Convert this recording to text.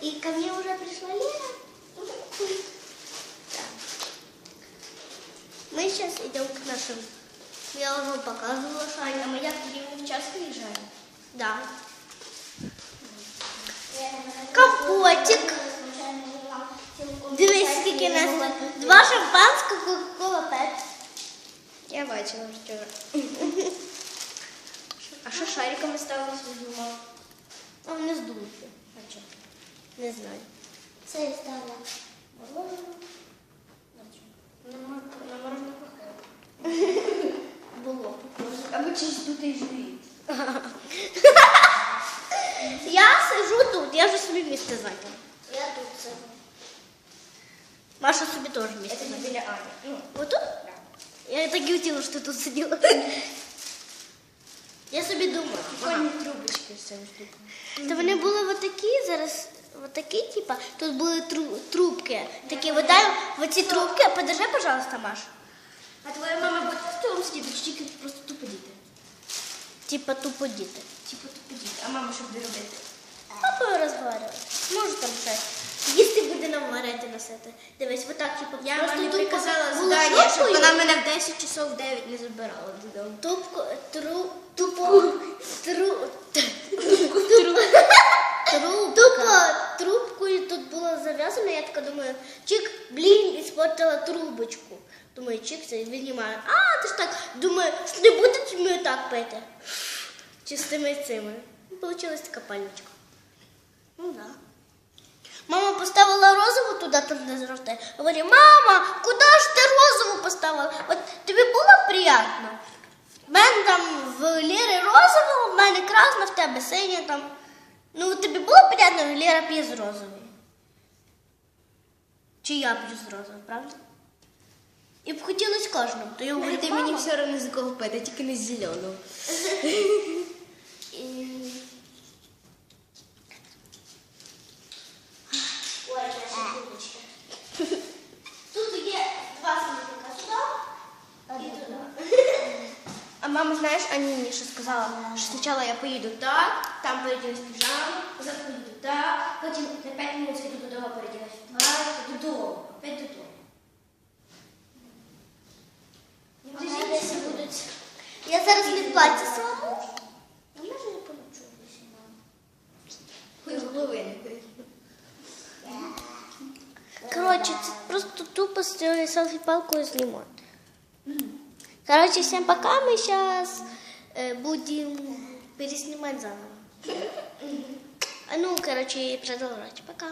И ко мне уже пришла Лера. Так. Мы сейчас идем к нашим. Я уже вам показывала Шаня. А ми як тоді в час приїжджаємо? Да. Капотик. Дивись, скільки нас. Два шампанського, кока-кола пет. Я бачила вчора. А що шариками ставили знімав? Не знаю. Це я стала. На мороженое похоже. Було. Або чи здутий живіт. Я сижу тут, я вже собі місце зайняла. Я тут сижу. Маша собі теж місце Это не зайняла. біля Ані. Ну, Вот тут? Я так и хотела, что ты тут сидела. Я собі думала. прикольні трубочки з цими штуками. То вони були отакі, зараз отакі, типа, тут були тру- трубки. Такі, видаю, в оці трубки, подержи, пожалуйста, Маш. А твоя мама буде в тому сидіти, чи тільки просто тупо діти? Типа тупо діти. Типу тупо діти. А мама що буде робити? Папою розговорювати. Може там щось. Їсти буде нам варити носити. Дивись, отак, типу, Я просто мамі тупо приказала було задання, щоб вона мене в 10 часов в 9 не забирала додому. Тупко, тру, тупо, тру, я така думаю, чик, блін, іспортила трубочку. Думаю, чик, це віднімаю. А, ти ж так, думаю, що не будуть ми так пити. Чистими цими. Получилась така пальничка. Ну да. Мама поставила розову туди, там де завжди. Говорю, мама, куди ж ти розову поставила? От тобі було приємно? В мене там в Лєри розового, в мене красна, в тебе синя там. Ну, тобі було приємно, Лєра п'є з розової. Чи я п'ю з розової, правда? І б хотілося кожному. То я говорю, Ти мені «Мама». все одно з кого пити, тільки не з зеленого. А мама, знаєш, Ані мені що сказала, що спочатку я поїду так, там переділась в піжаму, потім поїду так, потім на 5 минут зайду додому, переділась в плаття, додому, опять додому. Десь будуть. Я зараз не в платі самому. А може не получу Хуй голови не бий. Коротше, це просто тупо з цією селфі-палкою знімати. Коротше, всем пока, мы сейчас э, будем переснимать заново. А ну, короче, продолжать. Пока.